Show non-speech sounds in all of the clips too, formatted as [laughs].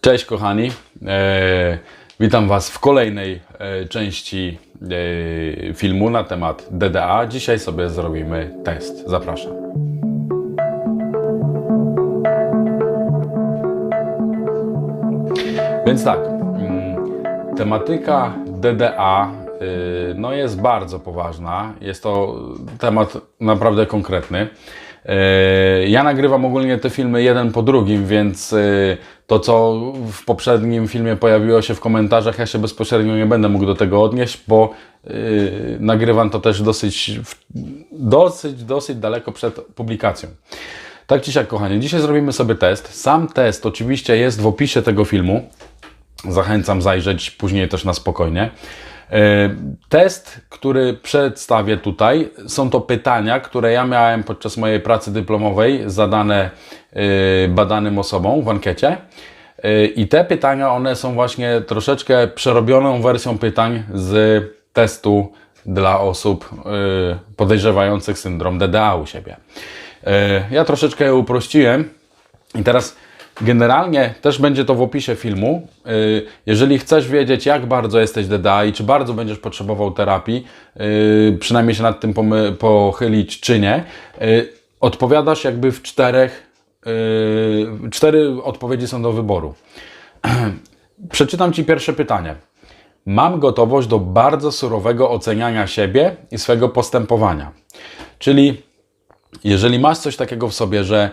Cześć kochani, e, witam Was w kolejnej e, części e, filmu na temat DDA. Dzisiaj sobie zrobimy test. Zapraszam. Więc tak, mm, tematyka DDA y, no jest bardzo poważna. Jest to temat naprawdę konkretny. Y, Ja nagrywam ogólnie te filmy jeden po drugim, więc y, to, co w poprzednim filmie pojawiło się w komentarzach, ja się bezpośrednio nie będę mógł do tego odnieść, bo y, nagrywam to też dosyć, dosyć, dosyć daleko przed publikacją. Tak czy siak, kochani, dzisiaj zrobimy sobie test. Sam test oczywiście jest w opisie tego filmu. Zachęcam zajrzeć później też na spokojnie. E, Test, który przedstawię tutaj, są to pytania, które ja miałem podczas mojej pracy dyplomowej zadane e, badanym osobom w ankiecie. E, I te pytania, one są właśnie troszeczkę przerobioną wersją pytań z testu dla osób podejrzewających syndrom DDA u siebie. Ja troszeczkę je uprościłem i teraz generalnie też będzie to w opisie filmu. Y, Jeżeli chcesz wiedzieć, jak bardzo jesteś DDA i czy bardzo będziesz potrzebował terapii, y, przynajmniej się nad tym pochylić, czy nie, y, odpowiadasz jakby w czterech. Cztery odpowiedzi są do wyboru. [clears throat] Przeczytam Ci pierwsze pytanie. Mam gotowość do bardzo surowego oceniania siebie i swego postępowania. Czyli jeżeli masz coś takiego w sobie, że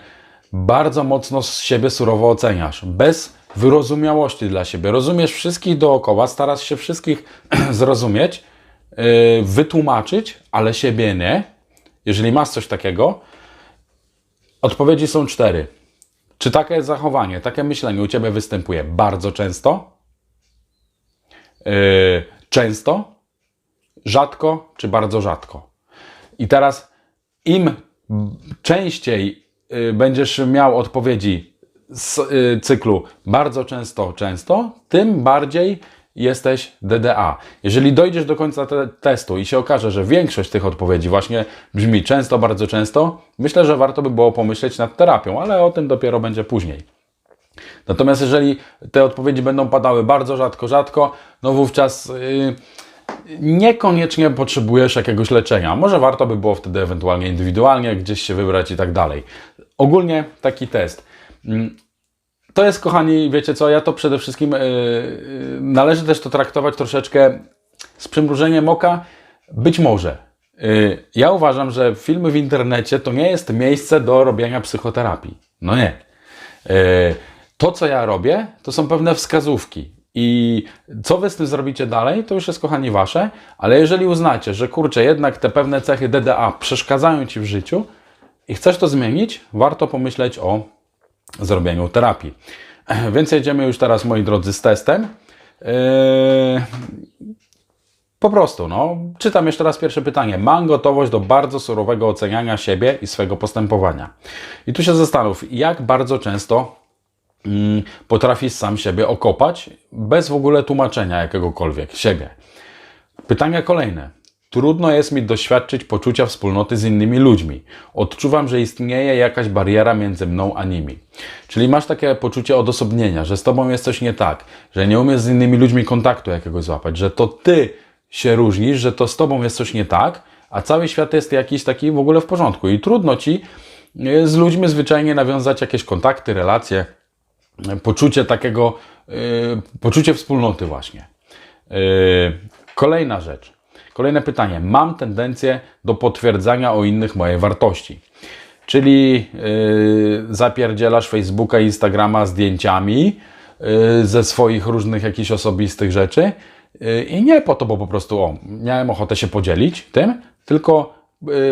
bardzo mocno z siebie surowo oceniasz, bez wyrozumiałości dla siebie, rozumiesz wszystkich dookoła, starasz się wszystkich [clears throat] zrozumieć, yy, wytłumaczyć, ale siebie nie. Jeżeli masz coś takiego, odpowiedzi są cztery. Czy takie zachowanie, takie myślenie u Ciebie występuje bardzo często? Yy, często? Rzadko czy bardzo rzadko? I teraz im częściej będziesz miał odpowiedzi z y, cyklu bardzo często, często, tym bardziej jesteś DDA. Jeżeli dojdziesz do końca te testu i się okaże, że większość tych odpowiedzi właśnie brzmi często, bardzo często, myślę, że warto by było pomyśleć nad terapią, ale o tym dopiero będzie później. Natomiast jeżeli te odpowiedzi będą padały bardzo rzadko, rzadko, no wówczas yy, niekoniecznie potrzebujesz jakiegoś leczenia. Może warto by było wtedy ewentualnie indywidualnie gdzieś się wybrać i tak dalej. Ogólnie taki test. Mm, To jest, kochani, wiecie co, ja to przede wszystkim yy, należy też to traktować troszeczkę z przymrużeniem oka. Być może. Yy, Ja uważam, że filmy w internecie to nie jest miejsce do robienia psychoterapii. No nie. To, co ja robię, to są pewne wskazówki. I co wy z tym zrobicie dalej, to już jest, kochani, wasze. Ale jeżeli uznacie, że kurczę, jednak te pewne cechy DDA przeszkadzają ci w życiu i chcesz to zmienić, warto pomyśleć o zrobieniu terapii. [clears throat] Więc jedziemy już teraz, moi drodzy, z testem. Yy, po prostu, no. Czytam jeszcze raz pierwsze pytanie. Mam gotowość do bardzo surowego oceniania siebie i swego postępowania. I tu się zastanów, jak bardzo często potrafisz sam siebie okopać bez w ogóle tłumaczenia jakiegokolwiek siebie. Pytanie kolejne. Trudno jest mi doświadczyć poczucia wspólnoty z innymi ludźmi. Odczuwam, że istnieje jakaś bariera między mną a nimi. Czyli masz takie poczucie odosobnienia, że z tobą jest coś nie tak, że nie umiesz z innymi ludźmi kontaktu jakiegoś złapać, że to ty się różnisz, że to z tobą jest coś nie tak, a cały świat jest jakiś taki w ogóle w porządku. I trudno ci e, z ludźmi zwyczajnie nawiązać jakieś kontakty, relacje, poczucie takiego, y, poczucie wspólnoty właśnie. Y, kolejna rzecz. Kolejne pytanie. Mam tendencję do potwierdzania o innych mojej wartości. Czyli y, zapierdzielasz Facebooka, Instagrama zdjęciami ze swoich różnych jakichś osobistych rzeczy i nie po to, bo po prostu o, miałem ochotę się podzielić tym, tylko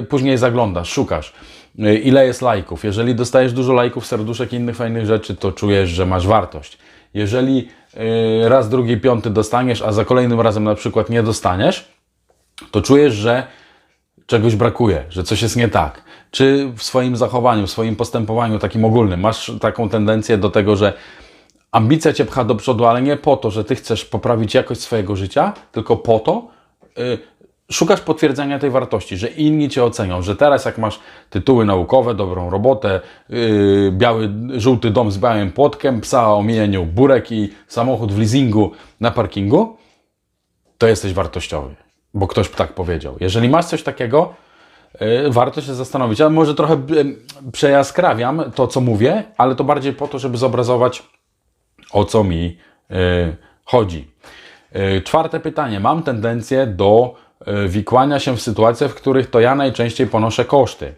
później zaglądasz, szukasz. Y, Ile jest lajków? Jeżeli dostajesz dużo lajków, serduszek i innych fajnych rzeczy, to czujesz, że masz wartość. Jeżeli y, raz, drugi, piąty dostaniesz, a za kolejnym razem na przykład nie dostaniesz, to czujesz, że czegoś brakuje, że coś jest nie tak. Czy w swoim zachowaniu, w swoim postępowaniu takim ogólnym masz taką tendencję do tego, że ambicja cię pcha do przodu, ale nie po to, że ty chcesz poprawić jakość swojego życia, tylko po to, y, szukasz potwierdzenia tej wartości, że inni cię ocenią, że teraz jak masz tytuły naukowe, dobrą robotę, yy, biały, żółty dom z białym płotkiem, psa o mieniu, burek i samochód w leasingu na parkingu, to jesteś wartościowy, bo ktoś tak powiedział. Jeżeli masz coś takiego, yy, warto się zastanowić. Ja może trochę yy, przejaskrawiam to, co mówię, ale to bardziej po to, żeby zobrazować, o co mi yy, chodzi. Yy, Czwarte pytanie. Mam tendencję do wikłania się w sytuacje, w których to ja najczęściej ponoszę koszty.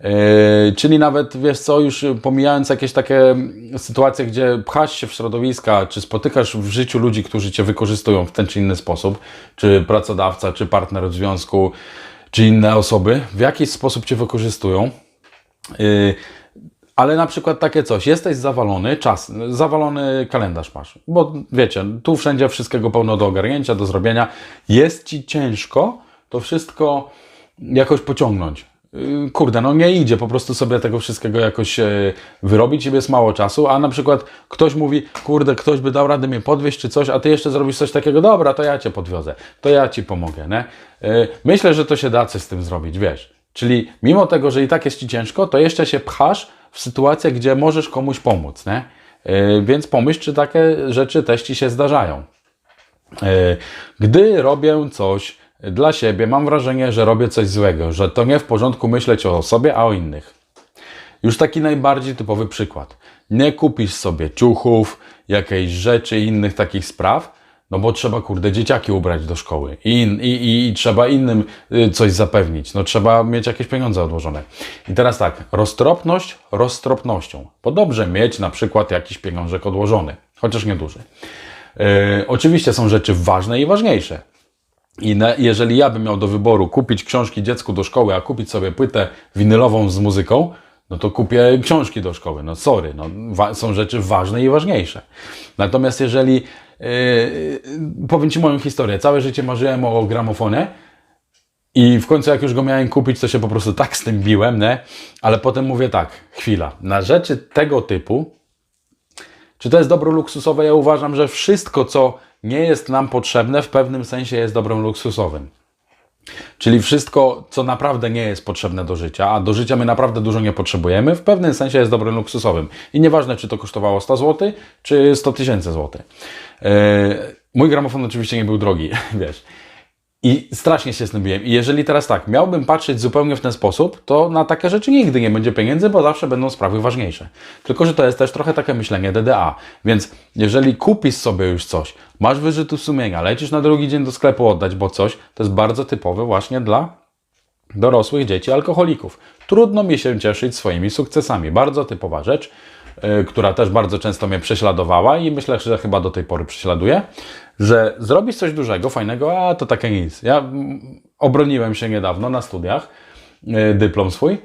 Yy, czyli nawet, wiesz co, już pomijając jakieś takie sytuacje, gdzie pchasz się w środowiska, czy spotykasz w życiu ludzi, którzy cię wykorzystują w ten czy inny sposób, czy pracodawca, czy partner w związku, czy inne osoby, w jakiś sposób cię wykorzystują. Yy, ale na przykład takie coś, jesteś zawalony, czas, zawalony kalendarz masz, bo wiecie, tu wszędzie wszystkiego pełno do ogarnięcia, do zrobienia. Jest ci ciężko to wszystko jakoś pociągnąć. Yy, Kurde, no nie idzie po prostu sobie tego wszystkiego jakoś e, wyrobić, i jest mało czasu, a na przykład ktoś mówi, kurde, ktoś by dał radę mnie podwieźć czy coś, a ty jeszcze zrobisz coś takiego, dobra, to ja cię podwiozę, to ja ci pomogę, nie? Yy, Myślę, że to się da coś z tym zrobić, wiesz. Czyli mimo tego, że i tak jest ci ciężko, to jeszcze się pchasz w sytuację, gdzie możesz komuś pomóc, nie? Yy, Więc pomyśl, czy takie rzeczy też ci się zdarzają. E, Gdy robię coś dla siebie, mam wrażenie, że robię coś złego, że to nie w porządku myśleć o sobie, a o innych. Już taki najbardziej typowy przykład. Nie kupisz sobie ciuchów, jakiejś rzeczy i innych takich spraw, no bo trzeba, kurde, dzieciaki ubrać do szkoły i, i, i, i trzeba innym y, coś zapewnić. No trzeba mieć jakieś pieniądze odłożone. I teraz tak, roztropność roztropnością. Bo dobrze mieć na przykład jakiś pieniążek odłożony, chociaż nieduży. Yy, oczywiście są rzeczy ważne i ważniejsze. I na, jeżeli ja bym miał do wyboru kupić książki dziecku do szkoły, a kupić sobie płytę winylową z muzyką, no to kupię książki do szkoły. No sorry, no, są rzeczy ważne i ważniejsze. Natomiast jeżeli, powiem Ci moją historię, całe życie marzyłem o gramofonie i w końcu jak już go miałem kupić, to się po prostu tak z tym biłem, nie? Ale potem mówię tak, chwila, na rzeczy tego typu, czy to jest dobro luksusowe? Ja uważam, że wszystko, co nie jest nam potrzebne, w pewnym sensie jest dobrem luksusowym. Czyli wszystko, co naprawdę nie jest potrzebne do życia, a do życia my naprawdę dużo nie potrzebujemy, w pewnym sensie jest dobrem luksusowym. I nieważne, czy to kosztowało 100 zł, czy 100 tysięcy złotych. Yy, mój gramofon oczywiście nie był drogi, [laughs] wiesz. I strasznie się z tym biłem. I jeżeli teraz tak, miałbym patrzeć zupełnie w ten sposób, to na takie rzeczy nigdy nie będzie pieniędzy, bo zawsze będą sprawy ważniejsze. Tylko, że to jest też trochę takie myślenie DDA. Więc jeżeli kupisz sobie już coś, masz wyrzutów sumienia, lecisz na drugi dzień do sklepu oddać, bo coś, to jest bardzo typowe właśnie dla dorosłych dzieci alkoholików. Trudno mi się cieszyć swoimi sukcesami. Bardzo typowa rzecz, która też bardzo często mnie prześladowała i myślę, że chyba do tej pory prześladuje, że zrobisz coś dużego, fajnego, a to takie nic. Ja obroniłem się niedawno na studiach, yy, dyplom swój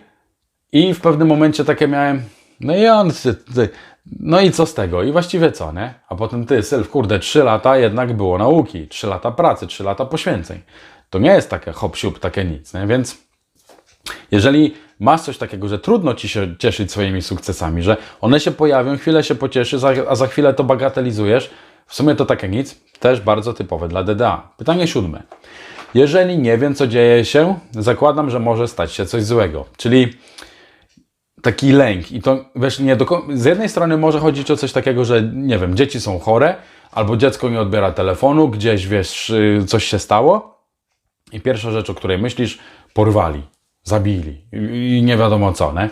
i w pewnym momencie takie miałem, no i on, no i co z tego? I właściwie co, nie? A potem ty, Sylw, kurde, trzy lata jednak było nauki, trzy lata pracy, trzy lata poświęceń. To nie jest takie hop siup, takie nic, nie? Więc jeżeli masz coś takiego, że trudno ci się cieszyć swoimi sukcesami, że one się pojawią, chwilę się pocieszy, za- a za chwilę to bagatelizujesz, w sumie to takie nic, też bardzo typowe dla DDA. Pytanie siódme. Jeżeli nie wiem, co dzieje się, zakładam, że może stać się coś złego. Czyli taki lęk. I to wiesz, nie do, z jednej strony może chodzić o coś takiego, że nie wiem, dzieci są chore, albo dziecko nie odbiera telefonu, gdzieś wiesz, y, coś się stało. I pierwsza rzecz, o której myślisz, porwali, zabili i nie wiadomo co, nie?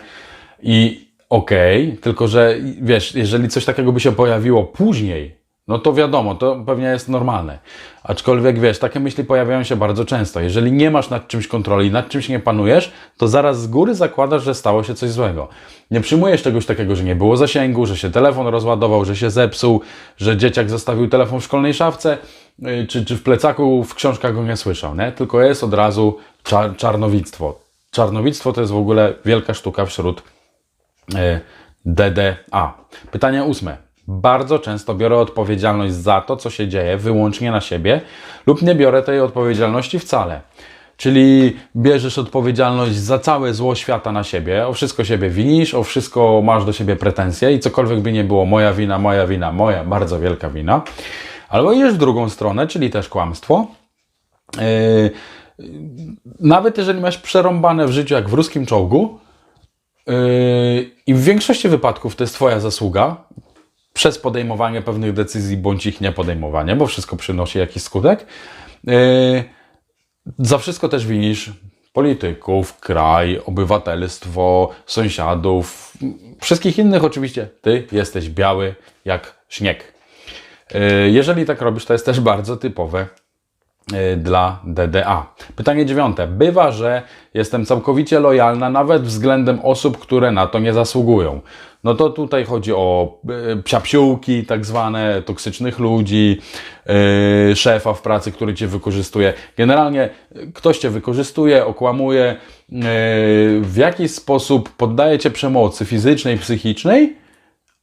I okej, tylko że wiesz, jeżeli coś takiego by się pojawiło później, no to wiadomo, to pewnie jest normalne. Aczkolwiek wiesz, takie myśli pojawiają się bardzo często. Jeżeli nie masz nad czymś kontroli, nad czymś nie panujesz, to zaraz z góry zakładasz, że stało się coś złego. Nie przyjmujesz czegoś takiego, że nie było zasięgu, że się telefon rozładował, że się zepsuł, że dzieciak zostawił telefon w szkolnej szafce, yy, czy, czy w plecaku w książkach go nie słyszał, nie? tylko jest od razu czar czarnowictwo. Czarnowictwo to jest w ogóle wielka sztuka wśród e, DDA. Pytanie ósme. Bardzo często biorę odpowiedzialność za to, co się dzieje, wyłącznie na siebie, lub nie biorę tej odpowiedzialności wcale. Czyli bierzesz odpowiedzialność za całe zło świata na siebie, o wszystko siebie winisz, o wszystko masz do siebie pretensje i cokolwiek by nie było, moja wina, moja wina, moja bardzo wielka wina. Albo idziesz w drugą stronę, czyli też kłamstwo. Yy, nawet jeżeli masz przerąbane w życiu jak w ruskim czołgu yy, i w większości wypadków to jest twoja zasługa przez podejmowanie pewnych decyzji bądź ich niepodejmowanie, bo wszystko przynosi jakiś skutek, yy, za wszystko też winisz polityków, kraj, obywatelstwo, sąsiadów, wszystkich innych oczywiście. Ty jesteś biały jak śnieg. Yy, Jeżeli tak robisz, to jest też bardzo typowe dla DDA. Pytanie dziewiąte. Bywa, że jestem całkowicie lojalna nawet względem osób, które na to nie zasługują. No to tutaj chodzi o yy, psiapsiółki, tak zwane, toksycznych ludzi, yy, szefa w pracy, który cię wykorzystuje. Generalnie ktoś cię wykorzystuje, okłamuje, w jakiś sposób poddaje cię przemocy fizycznej, psychicznej,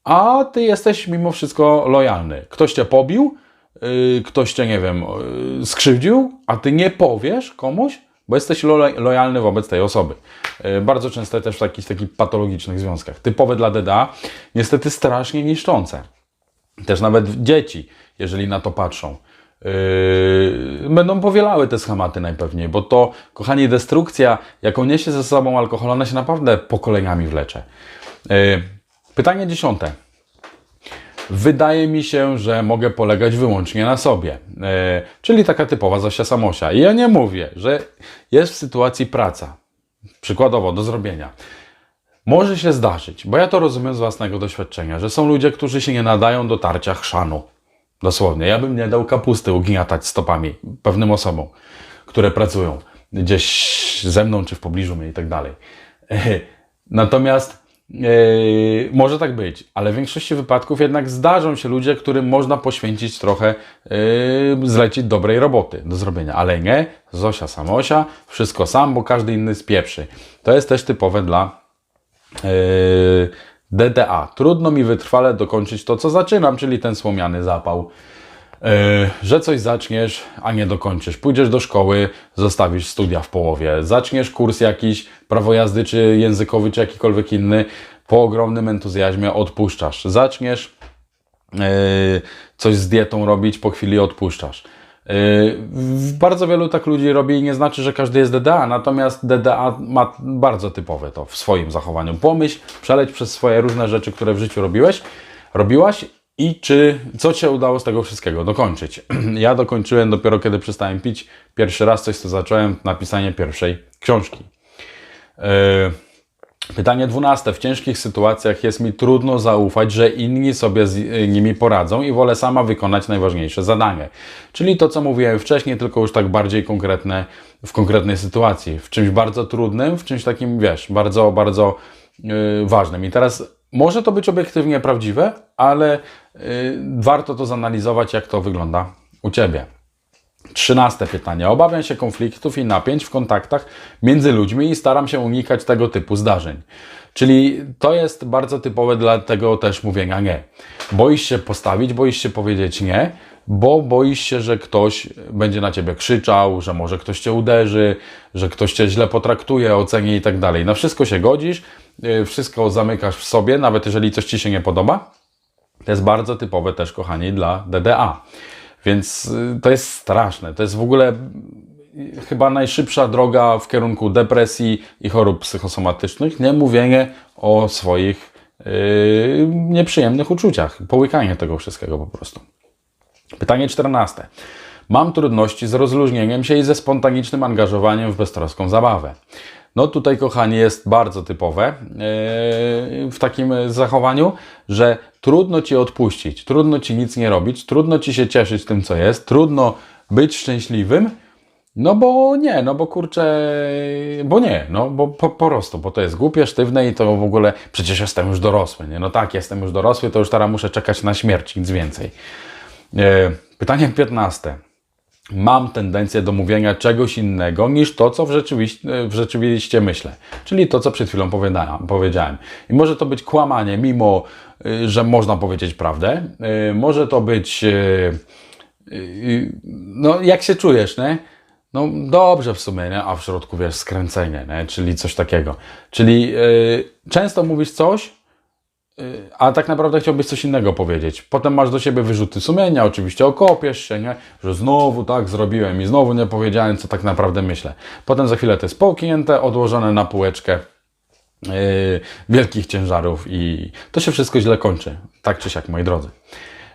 a ty jesteś mimo wszystko lojalny. Ktoś cię pobił, ktoś cię, nie wiem, yy, skrzywdził, a ty nie powiesz komuś, bo jesteś lo lojalny wobec tej osoby. Yy, bardzo często też w takich, takich patologicznych związkach. Typowe dla DDA, niestety strasznie niszczące. Też nawet dzieci, jeżeli na to patrzą. Yy, będą powielały te schematy najpewniej, bo to, kochani, destrukcja, jaką niesie ze sobą alkohol, ona się naprawdę pokoleniami wlecze. Yy, pytanie dziesiąte. Wydaje mi się, że mogę polegać wyłącznie na sobie. E, czyli taka typowa Zosia Samosia. I ja nie mówię, że jest w sytuacji praca, przykładowo do zrobienia. Może się zdarzyć, bo ja to rozumiem z własnego doświadczenia, że są ludzie, którzy się nie nadają do tarcia chrzanu. Dosłownie. Ja bym nie dał kapusty ugniatać stopami pewnym osobom, które pracują gdzieś ze mną, czy w pobliżu mnie i tak dalej. E, Natomiast Yy, może tak być, ale w większości wypadków jednak zdarzą się ludzie, którym można poświęcić trochę, yy, zlecić dobrej roboty do zrobienia, ale nie, Zosia Samosia, wszystko sam, bo każdy inny spieprzy. To jest też typowe dla yy, DDA. Trudno mi wytrwale dokończyć to, co zaczynam, czyli ten słomiany zapał. Yy, że coś zaczniesz, a nie dokończysz. Pójdziesz do szkoły, zostawisz studia w połowie. Zaczniesz kurs jakiś, prawo jazdy, czy językowy, czy jakikolwiek inny, po ogromnym entuzjazmie odpuszczasz. Zaczniesz yy, coś z dietą robić, po chwili odpuszczasz. Yy, bardzo wielu tak ludzi robi i nie znaczy, że każdy jest DDA, natomiast DDA ma bardzo typowe to w swoim zachowaniu. Pomyśl, przeleć przez swoje różne rzeczy, które w życiu robiłeś, robiłaś i czy co się udało z tego wszystkiego dokończyć? [clears throat] Ja dokończyłem dopiero kiedy przestałem pić. Pierwszy raz coś, co zacząłem, napisanie pierwszej książki. Yy, Pytanie dwunaste. W ciężkich sytuacjach jest mi trudno zaufać, że inni sobie z nimi poradzą i wolę sama wykonać najważniejsze zadanie. Czyli to, co mówiłem wcześniej, tylko już tak bardziej konkretne w konkretnej sytuacji. W czymś bardzo trudnym, w czymś takim, wiesz, bardzo, bardzo yy, ważnym. I teraz może to być obiektywnie prawdziwe, ale warto to zanalizować, jak to wygląda u Ciebie. Trzynaste pytanie. Obawiam się konfliktów i napięć w kontaktach między ludźmi i staram się unikać tego typu zdarzeń. Czyli to jest bardzo typowe dla tego też mówienia nie. Boisz się postawić, boisz się powiedzieć nie, bo boisz się, że ktoś będzie na ciebie krzyczał, że może ktoś cię uderzy, że ktoś cię źle potraktuje, oceni i tak dalej. Na wszystko się godzisz, yy, wszystko zamykasz w sobie, nawet jeżeli coś ci się nie podoba. To jest bardzo typowe też, kochani, dla DDA. Więc y, to jest straszne. To jest w ogóle y, chyba najszybsza droga w kierunku depresji i chorób psychosomatycznych. Nie mówienie o swoich yy, nieprzyjemnych uczuciach. Połykanie tego wszystkiego po prostu. Pytanie 14. Mam trudności z rozluźnieniem się i ze spontanicznym angażowaniem w beztroską zabawę. No tutaj, kochani, jest bardzo typowe yy, w takim zachowaniu, że trudno ci odpuścić, trudno ci nic nie robić, trudno ci się cieszyć tym, co jest, trudno być szczęśliwym, no bo nie, no bo kurczę, bo nie, no bo po, po prostu, bo to jest głupie, sztywne i to w ogóle, przecież jestem już dorosły, nie? No tak, jestem już dorosły, to już teraz muszę czekać na śmierć, nic więcej. Yy, pytanie 15 mam tendencję do mówienia czegoś innego niż to, co w, rzeczywiście, w rzeczywiście myślę. Czyli to, co przed chwilą powiedziałem. I może to być kłamanie, mimo y, że można powiedzieć prawdę. Y, może to być, y, no jak się czujesz, nie? No dobrze w sumie, nie? a w środku wiesz, skręcenie, nie? czyli coś takiego. Czyli często mówisz coś, a tak naprawdę chciałbyś coś innego powiedzieć. Potem masz do siebie wyrzuty sumienia, oczywiście okopiesz się, nie? że znowu tak zrobiłem i znowu nie powiedziałem, co tak naprawdę myślę. Potem za chwilę to jest połknięte, odłożone na półeczkę yy, wielkich ciężarów i to się wszystko źle kończy. Tak czy siak, moi drodzy.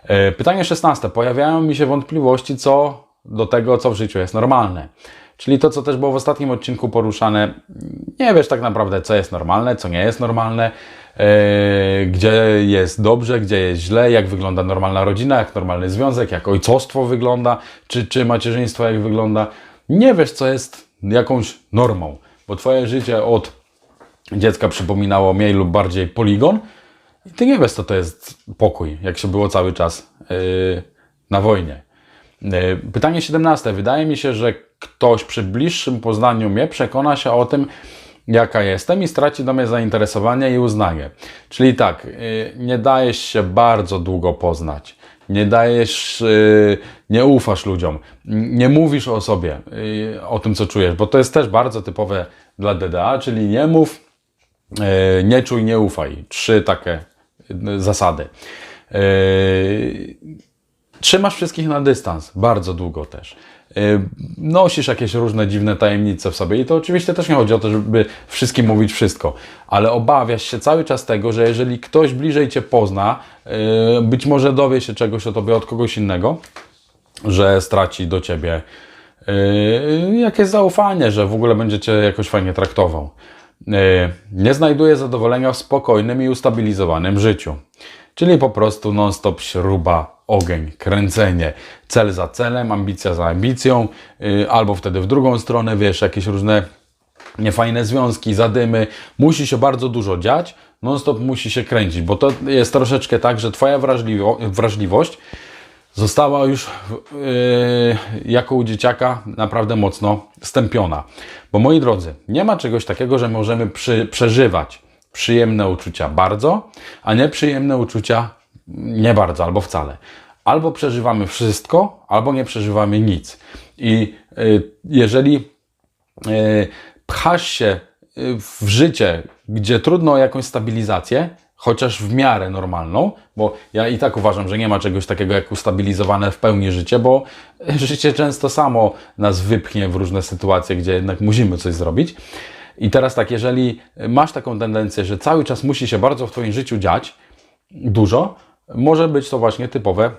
Yy, pytanie szesnaste. Pojawiają mi się wątpliwości co do tego, co w życiu jest normalne. Czyli to, co też było w ostatnim odcinku poruszane, nie wiesz tak naprawdę, co jest normalne, co nie jest normalne, gdzie jest dobrze, gdzie jest źle, jak wygląda normalna rodzina, jak normalny związek, jak ojcostwo wygląda, czy, czy macierzyństwo jak wygląda. Nie wiesz, co jest jakąś normą, bo Twoje życie od dziecka przypominało mniej lub bardziej poligon i Ty nie wiesz, co to jest pokój, jak się było cały czas yy, na wojnie. E, Pytanie 17. Wydaje mi się, że ktoś przy bliższym poznaniu mnie przekona się o tym, jaka jestem i straci do mnie zainteresowanie i uznanie. Czyli tak, y, nie dajesz się bardzo długo poznać. Nie dajesz, y, nie ufasz ludziom, nie mówisz o sobie, y, o tym, co czujesz, bo to jest też bardzo typowe dla DDA, czyli nie mów, nie czuj, nie ufaj. Trzy takie zasady. Trzymasz wszystkich na dystans, bardzo długo też. Yy, Nosisz jakieś różne dziwne tajemnice w sobie i to oczywiście też nie chodzi o to, żeby wszystkim mówić wszystko, ale obawiasz się cały czas tego, że jeżeli ktoś bliżej Cię pozna, yy, być może dowie się czegoś o Tobie od kogoś innego, że straci do Ciebie yy, jakieś zaufanie, że w ogóle będzie Cię jakoś fajnie traktował. Nie znajduje zadowolenia w spokojnym i ustabilizowanym życiu. Czyli po prostu non-stop śruba, ogień, kręcenie, cel za celem, ambicja za ambicją, yy, albo wtedy w drugą stronę, wiesz, jakieś różne niefajne związki, zadymy. Musi się bardzo dużo dziać, non-stop musi się kręcić, bo to jest troszeczkę tak, że Twoja wrażliwo- wrażliwość została już yy, jako u dzieciaka naprawdę mocno stępiona. Bo moi drodzy, nie ma czegoś takiego, że możemy przeżywać przyjemne uczucia bardzo, a nieprzyjemne uczucia nie bardzo albo wcale. Albo przeżywamy wszystko, albo nie przeżywamy nic. I yy, jeżeli yy, pchasz się yy, w życie, gdzie trudno o jakąś stabilizację, chociaż w miarę normalną, bo ja i tak uważam, że nie ma czegoś takiego jak ustabilizowane w pełni życie, bo [laughs] życie często samo nas wypchnie w różne sytuacje, gdzie jednak musimy coś zrobić. I teraz tak, jeżeli masz taką tendencję, że cały czas musi się bardzo w Twoim życiu dziać, dużo, może być to właśnie typowe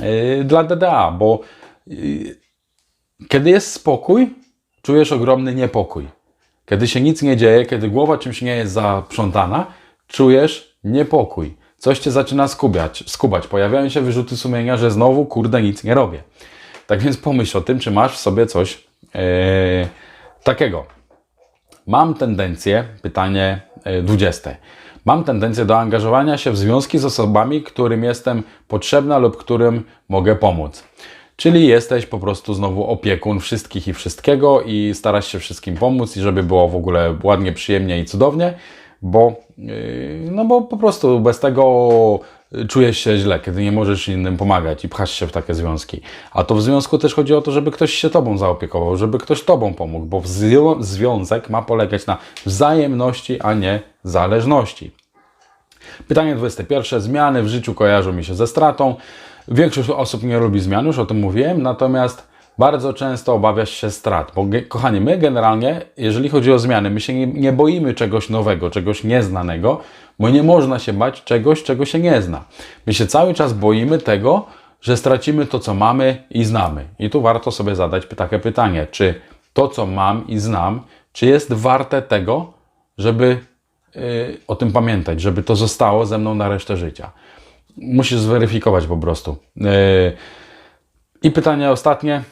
yy, dla DDA, bo yy, kiedy jest spokój, czujesz ogromny niepokój. Kiedy się nic nie dzieje, kiedy głowa czymś nie jest zaprzątana, czujesz niepokój. Coś cię zaczyna skubiać, skubać. Pojawiają się wyrzuty sumienia, że znowu, kurde, nic nie robię. Tak więc pomyśl o tym, czy masz w sobie coś yy, takiego. Mam tendencję, pytanie y, 20. Mam tendencję do angażowania się w związki z osobami, którym jestem potrzebna lub którym mogę pomóc. Czyli jesteś po prostu znowu opiekun wszystkich i wszystkiego i starasz się wszystkim pomóc i żeby było w ogóle ładnie, przyjemnie i cudownie, bo, yy, no bo po prostu bez tego czujesz się źle, kiedy nie możesz innym pomagać i pchasz się w takie związki. A to w związku też chodzi o to, żeby ktoś się tobą zaopiekował, żeby ktoś tobą pomógł, bo związek ma polegać na wzajemności, a nie zależności. Pytanie 21. Zmiany w życiu kojarzą mi się ze stratą. Większość osób nie lubi zmian, już o tym mówiłem, natomiast bardzo często obawiasz się strat. Bo, kochani, my generalnie, jeżeli chodzi o zmiany, my się nie, nie boimy czegoś nowego, czegoś nieznanego, bo nie można się bać czegoś, czego się nie zna. My się cały czas boimy tego, że stracimy to, co mamy i znamy. I tu warto sobie zadać takie pytanie, czy to, co mam i znam, czy jest warte tego, żeby yy, o tym pamiętać, żeby to zostało ze mną na resztę życia. Musisz zweryfikować po prostu. Yy, I pytanie ostatnie.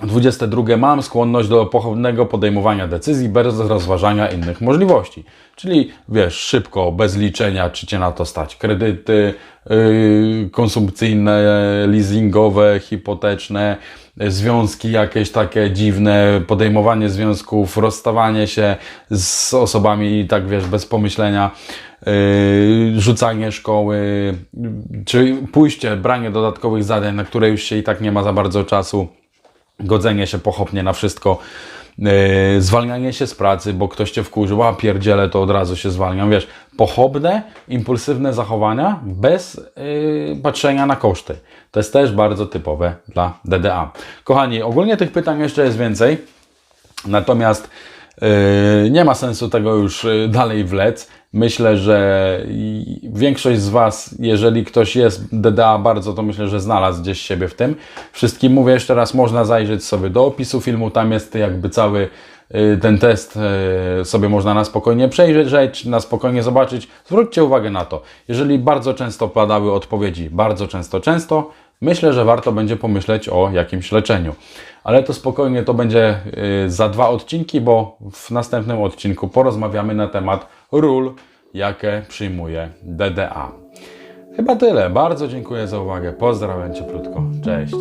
22. Mam skłonność do pochopnego podejmowania decyzji bez rozważania innych możliwości. Czyli wiesz, szybko, bez liczenia, czy cię na to stać. Kredyty yy, konsumpcyjne, leasingowe, hipoteczne, yy, związki jakieś takie dziwne, podejmowanie związków, rozstawanie się z osobami tak wiesz, bez pomyślenia, yy, rzucanie szkoły, czy pójście, branie dodatkowych zadań, na które już się i tak nie ma za bardzo czasu godzenie się pochopnie na wszystko. Yy, zwalnianie się z pracy, bo ktoś cię wkurzył, a pierdziele, to od razu się zwalniam. Wiesz, pochopne, impulsywne zachowania bez yy, patrzenia na koszty. To jest też bardzo typowe dla DDA. Kochani, ogólnie tych pytań jeszcze jest więcej. Natomiast nie ma sensu tego już yy, dalej wlec. Myślę, że większość z Was, jeżeli ktoś jest DDA bardzo, to myślę, że znalazł gdzieś siebie w tym. Wszystkim mówię jeszcze raz, można zajrzeć sobie do opisu filmu, tam jest jakby cały yy, ten test, yy, sobie można na spokojnie przejrzeć, na spokojnie zobaczyć. Zwróćcie uwagę na to, jeżeli bardzo często padały odpowiedzi, bardzo często, często, myślę, że warto będzie pomyśleć o jakimś leczeniu. Ale to spokojnie to będzie y, za dwa odcinki, bo w następnym odcinku porozmawiamy na temat ról, jakie przyjmuje DDA. Chyba tyle. Bardzo dziękuję za uwagę. Pozdrawiam cieplutko. Cześć.